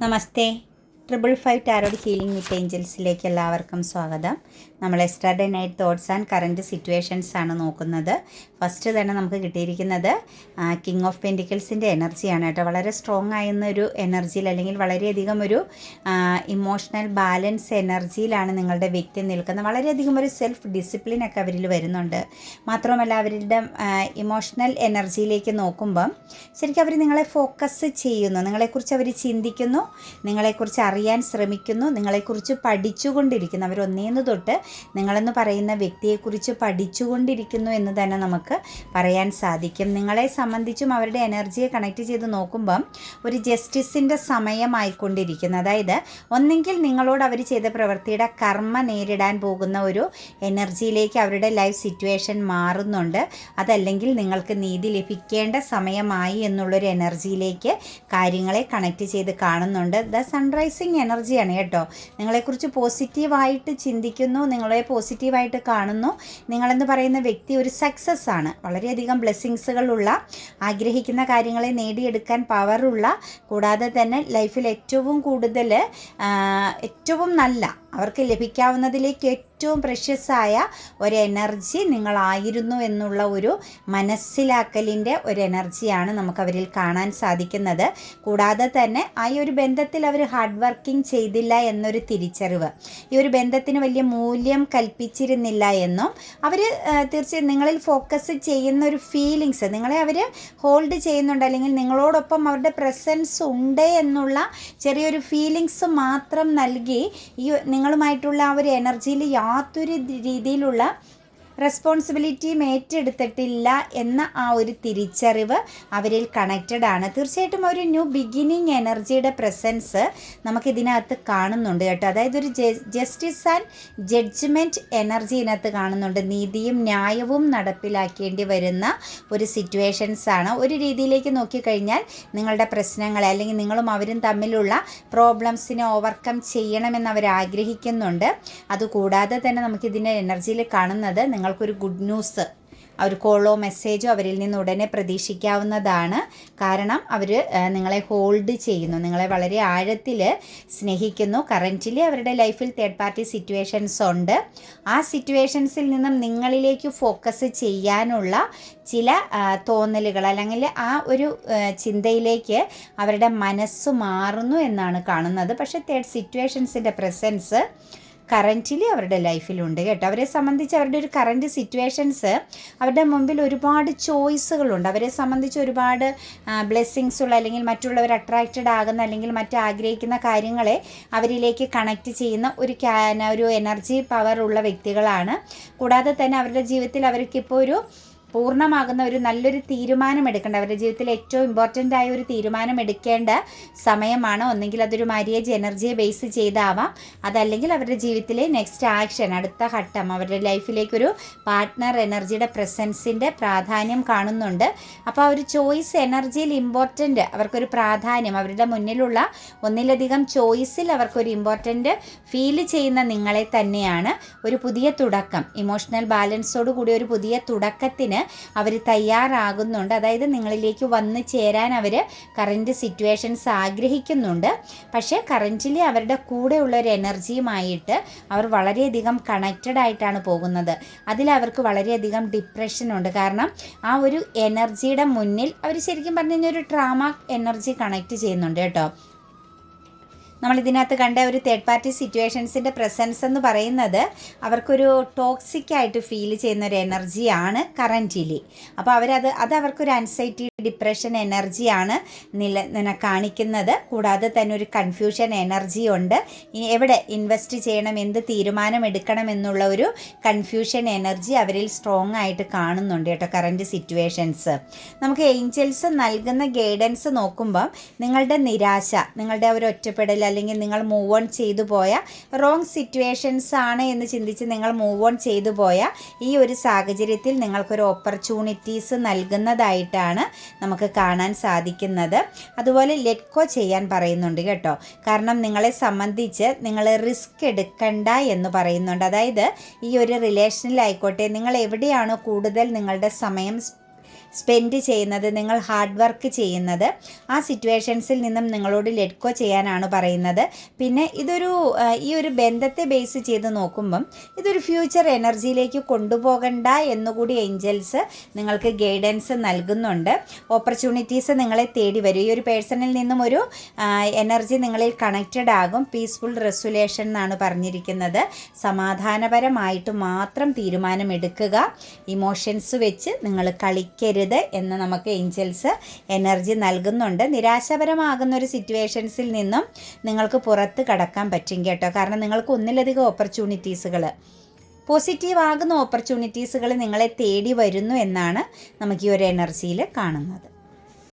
నమస్తే triple five tarot healing with ഏഞ്ചൽസിലേക്ക് എല്ലാവർക്കും സ്വാഗതം. നമ്മൾ എക്സ്ട്രാഡേ night thoughts and current situations ആണ് നോക്കുന്നത്. ഫസ്റ്റ് തന്നെ നമുക്ക് കിട്ടിയിരിക്കുന്നത് കിങ് ഓഫ് പെന്റിക്കിൾസിന്റെ എനർജിയാണ് കേട്ടോ. വളരെ സ്ട്രോങ് ആയിരുന്ന ഒരു എനർജിയിൽ അല്ലെങ്കിൽ വളരെയധികം ഒരു ഇമോഷണൽ ബാലൻസ് എനർജിയിലാണ് നിങ്ങളുടെ വ്യക്തി നിൽക്കുന്നത്. വളരെയധികം ഒരു സെൽഫ് ഡിസിപ്ലിൻ ഒക്കെ അവരിൽ വരുന്നുണ്ട്. മാത്രമല്ല അവരുടെ ഇമോഷണൽ എനർജിയിലേക്ക് നോക്കുമ്പം ശരിക്കും അവർ നിങ്ങളെ ഫോക്കസ് ചെയ്യുന്നു. നിങ്ങളെക്കുറിച്ച് അവർ ചിന്തിക്കുന്നു. നിങ്ങളെക്കുറിച്ച് അറിയാൻ ശ്രമിക്കുന്നു. നിങ്ങളെക്കുറിച്ച് പഠിച്ചുകൊണ്ടിരിക്കുന്നു. അവർ ഒന്നേന്ന് തൊട്ട് നിങ്ങളെന്ന് പറയുന്ന വ്യക്തിയെക്കുറിച്ച് പഠിച്ചുകൊണ്ടിരിക്കുന്നു എന്ന് തന്നെ നമുക്ക് പറയാൻ സാധിക്കും. നിങ്ങളെ സംബന്ധിച്ചും അവരുടെ എനർജിയെ കണക്ട് ചെയ്ത് നോക്കുമ്പം ഒരു ജസ്റ്റിസിന്റെ സമയമായിക്കൊണ്ടിരിക്കുന്നു. അതായത് ഒന്നെങ്കിൽ നിങ്ങളോട് അവർ ചെയ്ത പ്രവൃത്തിയുടെ കർമ്മ നേരിടാൻ പോകുന്ന ഒരു എനർജിയിലേക്ക് അവരുടെ ലൈഫ് സിറ്റുവേഷൻ മാറുന്നുണ്ട്. അതല്ലെങ്കിൽ നിങ്ങൾക്ക് നീതി ലഭിക്കേണ്ട സമയമായി എന്നുള്ളൊരു എനർജിയിലേക്ക് കാര്യങ്ങളെ കണക്ട് ചെയ്ത് കാണുന്നുണ്ട്. ദ സൺറൈസിങ് എനർജിയാണ് കേട്ടോ. നിങ്ങളെക്കുറിച്ച് പോസിറ്റീവായിട്ട് ചിന്തിക്കുന്നു നിങ്ങളെ പോസിറ്റീവായിട്ട് കാണുന്നു. നിങ്ങളെന്ന് പറയുന്ന വ്യക്തി ഒരു സക്സസ് ആണ്. വളരെയധികം ബ്ലെസ്സിങ്സുകളുള്ള ആഗ്രഹിക്കുന്ന കാര്യങ്ങളെ നേടിയെടുക്കാൻ പവറുള്ള കൂടാതെ തന്നെ ലൈഫിൽ ഏറ്റവും കൂടുതൽ ഏറ്റവും നല്ല അവർക്ക് ലഭിക്കാവുന്നതിലേക്ക് ഏറ്റവും പ്രഷ്യസായ ഒരു എനർജി നിങ്ങളായിരുന്നു എന്നുള്ള ഒരു മനസ്സിലാക്കലിന്റെ ഒരു എനർജിയാണ് നമുക്കവരിൽ കാണാൻ സാധിക്കുന്നത്. കൂടാതെ തന്നെ ആ ഒരു ബന്ധത്തിൽ അവർ ഹാർഡ് വർക്കിംഗ് ചെയ്തില്ല എന്നൊരു തിരിച്ചറിവ് ഈ ഒരു ബന്ധത്തിന് വലിയ മൂല്യം കൽപ്പിച്ചിരുന്നില്ല എന്നും അവർ തീർച്ചയായും നിങ്ങളിൽ ഫോക്കസ് ചെയ്യുന്ന ഒരു ഫീലിങ്സ് നിങ്ങളെ അവർ ഹോൾഡ് ചെയ്യുന്നുണ്ട് അല്ലെങ്കിൽ നിങ്ങളോടൊപ്പം അവരുടെ പ്രസൻസ് ഉണ്ട് എന്നുള്ള ചെറിയൊരു ഫീലിങ്സ് മാത്രം നൽകി ഈ നിങ്ങളുമായിട്ടുള്ള ആ ഒരു എനർജിയിൽ യാതൊരു രീതിയിലുള്ള റെസ്പോൺസിബിലിറ്റിയും ഏറ്റെടുത്തിട്ടില്ല എന്ന ആ ഒരു തിരിച്ചറിവ് അവരിൽ കണക്റ്റഡ് ആണ്. തീർച്ചയായിട്ടും ഒരു ന്യൂ ബിഗിനിങ് എനർജിയുടെ പ്രസൻസ് നമുക്കിതിനകത്ത് കാണുന്നുണ്ട് കേട്ടോ. അതായത് ഒരു ജസ്റ്റിസ് ആൻഡ് ജഡ്ജ്മെന്റ് എനർജി ഇതിനകത്ത് കാണുന്നുണ്ട്. നീതിയും ന്യായവും നടപ്പിലാക്കേണ്ടി വരുന്ന ഒരു സിറ്റുവേഷൻസ് ആണ്. ഒരു രീതിയിലേക്ക് നോക്കിക്കഴിഞ്ഞാൽ നിങ്ങളുടെ പ്രശ്നങ്ങളെ അല്ലെങ്കിൽ നിങ്ങളും അവരും തമ്മിലുള്ള പ്രോബ്ലംസിനെ ഓവർകം ചെയ്യണമെന്ന് അവർ ആഗ്രഹിക്കുന്നുണ്ട്. അതുകൂടാതെ തന്നെ നമുക്കിതിന്റെ എനർജിയിൽ കാണുന്നത് നിങ്ങൾ നിങ്ങൾക്കൊരു ഗുഡ് ന്യൂസ് ഒരു കോളോ മെസ്സേജോ അവരിൽ നിന്ന് ഉടനെ പ്രതീക്ഷിക്കാവുന്നതാണ്. കാരണം അവർ നിങ്ങളെ ഹോൾഡ് ചെയ്യുന്നു. നിങ്ങളെ വളരെ ആഴത്തിൽ സ്നേഹിക്കുന്നു. കറന്റ്ലി അവരുടെ ലൈഫിൽ തേർഡ് പാർട്ടി സിറ്റുവേഷൻസ് ഉണ്ട്. ആ സിറ്റുവേഷൻസിൽ നിന്നും നിങ്ങളിലേക്ക് ഫോക്കസ് ചെയ്യാനുള്ള ചില തോന്നലുകൾ അല്ലെങ്കിൽ ആ ഒരു ചിന്തയിലേക്ക് അവരുടെ മനസ്സ് മാറുന്നു എന്നാണ് കാണുന്നത്. പക്ഷേ തേർഡ് സിറ്റുവേഷൻസിന്റെ പ്രസൻസ് കറന്റിലി അവരുടെ ലൈഫിലുണ്ട് കേട്ടോ. അവരെ സംബന്ധിച്ച് അവരുടെ ഒരു കറന്റ് സിറ്റുവേഷൻസ് അവരുടെ മുമ്പിൽ ഒരുപാട് ചോയ്സുകളുണ്ട് അവരെ സംബന്ധിച്ച് ഒരുപാട് ബ്ലെസ്സിങ്സ് ഉള്ള അല്ലെങ്കിൽ മറ്റുള്ളവർ അട്രാക്റ്റഡ് ആകുന്ന അല്ലെങ്കിൽ മറ്റു ആഗ്രഹിക്കുന്ന കാര്യങ്ങളെ അവരിലേക്ക് കണക്റ്റ് ചെയ്യുന്ന ഒരു ഒരു എനർജി പവർ ഉള്ള വ്യക്തികളാണ്. കൂടാതെ തന്നെ അവരുടെ ജീവിതത്തിൽ അവർക്കിപ്പോൾ ഒരു പൂർണമാകുന്ന ഒരു നല്ലൊരു തീരുമാനം എടുക്കേണ്ട അവരുടെ ജീവിതത്തിൽ ഏറ്റവും ഇമ്പോർട്ടന്റ് ആയ ഒരു തീരുമാനം എടുക്കേണ്ട സമയമാണ്. ഒന്നെങ്കിൽ അതൊരു മാര്യേജ് എനർജിയെ ബേസ് ചെയ്താവാം. അതല്ലെങ്കിൽ അവരുടെ ജീവിതത്തിലെ നെക്സ്റ്റ് ആക്ഷൻ അടുത്ത ഘട്ടം അവരുടെ ലൈഫിലേക്കൊരു പാർട്ട്ണർ എനർജിയുടെ പ്രസൻസിന്റെ പ്രാധാന്യം കാണുന്നുണ്ട്. അപ്പോൾ ആ ഒരു ചോയ്സ് എനർജിയിൽ ഇമ്പോർട്ടന്റ് അവർക്കൊരു പ്രാധാന്യം അവരുടെ മുന്നിലുള്ള ഒന്നിലധികം ചോയ്സിൽ അവർക്കൊരു ഇമ്പോർട്ടന്റ് ഫീൽ ചെയ്യുന്ന നിങ്ങളെ തന്നെയാണ്. ഒരു പുതിയ തുടക്കം ഇമോഷണൽ ബാലൻസോട് കൂടി ഒരു പുതിയ തുടക്കത്തിന് അവർ തയ്യാറാകുന്നുണ്ട്. അതായത് നിങ്ങളിലേക്ക് വന്ന് ചേരാൻ അവർ കറന്റ് സിറ്റുവേഷൻസ് ആഗ്രഹിക്കുന്നുണ്ട്. പക്ഷേ കറന്റിലി അവരുടെ കൂടെയുള്ള ഒരു എനർജിയുമായിട്ട് അവർ വളരെയധികം കണക്റ്റഡ് ആയിട്ടാണ് പോകുന്നത്. അതിൽ അവർക്ക് വളരെയധികം ഡിപ്രഷൻ ഉണ്ട്. കാരണം ആ ഒരു എനർജിയുടെ മുന്നിൽ അവർ ശരിക്കും പറഞ്ഞു കഴിഞ്ഞാൽ ഒരു ട്രാമ എനർജി കണക്ട് ചെയ്യുന്നുണ്ട് കേട്ടോ. നമ്മൾ ഇതിനകത്ത് കണ്ട ഒരു തേർഡ് പാർട്ടി സിറ്റുവേഷൻസിന്റെ പ്രസൻസ് എന്ന് പറയുന്നത് അവർക്കൊരു ടോക്സിക് ആയിട്ട് ഫീൽ ചെയ്യുന്ന ഒരു എനർജിയാണ് കറന്റിലി അപ്പോൾ അവരത് അത് അവർക്കൊരു അൻസൈറ്റി ഡിപ്രഷൻ എനർജിയാണ് നില കാണിക്കുന്നത്. കൂടാതെ തന്നെ ഒരു കൺഫ്യൂഷൻ എനർജി ഉണ്ട്. എവിടെ ഇൻവെസ്റ്റ് ചെയ്യണം എന്ത് തീരുമാനം എടുക്കണം എന്നുള്ള ഒരു കൺഫ്യൂഷൻ എനർജി അവരിൽ സ്ട്രോങ് ആയിട്ട് കാണുന്നുണ്ട് കേട്ടോ കറന്റ് സിറ്റുവേഷൻസ് നമുക്ക് ഏഞ്ചൽസ് നൽകുന്ന ഗൈഡൻസ് നോക്കുമ്പം നിങ്ങളുടെ നിരാശ നിങ്ങളുടെ ഒരു ഒറ്റപ്പെടൽ അല്ലെങ്കിൽ നിങ്ങൾ മൂവ് ഓൺ ചെയ്തു പോയ റോങ് സിറ്റുവേഷൻസ് ആണ് എന്ന് ചിന്തിച്ച് നിങ്ങൾ മൂവ് ഓൺ ചെയ്തു പോയ ഈ ഒരു സാഹചര്യത്തിൽ നിങ്ങൾക്കൊരു ഓപ്പർച്യൂണിറ്റീസ് നൽകുന്നതായിട്ടാണ് നമുക്ക് കാണാൻ സാധിക്കുന്നത്. അതുപോലെ ലെറ്റ്കോ ചെയ്യാൻ പറയുന്നുണ്ട് കേട്ടോ. കാരണം നിങ്ങളെ സംബന്ധിച്ച് നിങ്ങൾ റിസ്ക് എടുക്കണ്ട എന്ന് പറയുന്നുണ്ട്. അതായത് ഈ ഒരു റിലേഷനിലായിക്കോട്ടെ നിങ്ങൾ എവിടെയാണോ കൂടുതൽ നിങ്ങളുടെ സമയം സ്പെൻഡ് ചെയ്യുന്നത് നിങ്ങൾ ഹാർഡ് വർക്ക് ചെയ്യുന്നത് ആ സിറ്റുവേഷൻസിൽ നിന്നും നിങ്ങളോട് ലെറ്റ്കോ ചെയ്യാനാണ് പറയുന്നത്. പിന്നെ ഇതൊരു ഈ ഒരു ബന്ധത്തെ ബേസ് ചെയ്ത് നോക്കുമ്പം ഇതൊരു ഫ്യൂച്ചർ എനർജിയിലേക്ക് കൊണ്ടുപോകണ്ട എന്നുകൂടി ഏഞ്ചൽസ് നിങ്ങൾക്ക് ഗൈഡൻസ് നൽകുന്നുണ്ട്. ഓപ്പർച്യൂണിറ്റീസ് നിങ്ങളെ തേടി വരും. ഈ ഒരു പേഴ്സണിൽ നിന്നും ഒരു എനർജി നിങ്ങളിൽ കണക്റ്റഡ് ആകും. പീസ്ഫുൾ റെസുലേഷൻ എന്നാണ് പറഞ്ഞിരിക്കുന്നത്. സമാധാനപരമായിട്ട് മാത്രം തീരുമാനമെടുക്കുക. ഇമോഷൻസ് വെച്ച് നിങ്ങൾ കളിക്കരുത്. എന്ന് നമുക്ക് ഏഞ്ചൽസ് എനർജി നൽകുന്നുണ്ട്. നിരാശപരമാകുന്ന ഒരു സിറ്റുവേഷൻസിൽ നിന്നും നിങ്ങൾക്ക് പുറത്ത് കടക്കാൻ പറ്റും കേട്ടോ. കാരണം നിങ്ങൾക്ക് ഒന്നിലധികം ഓപ്പർച്യൂണിറ്റീസുകൾ പോസിറ്റീവ് ആകുന്ന ഓപ്പർച്യൂണിറ്റീസുകൾ നിങ്ങളെ തേടി വരുന്നു എന്നാണ് നമുക്ക് ഈ ഒരു എനർജിയിൽ കാണുന്നത്.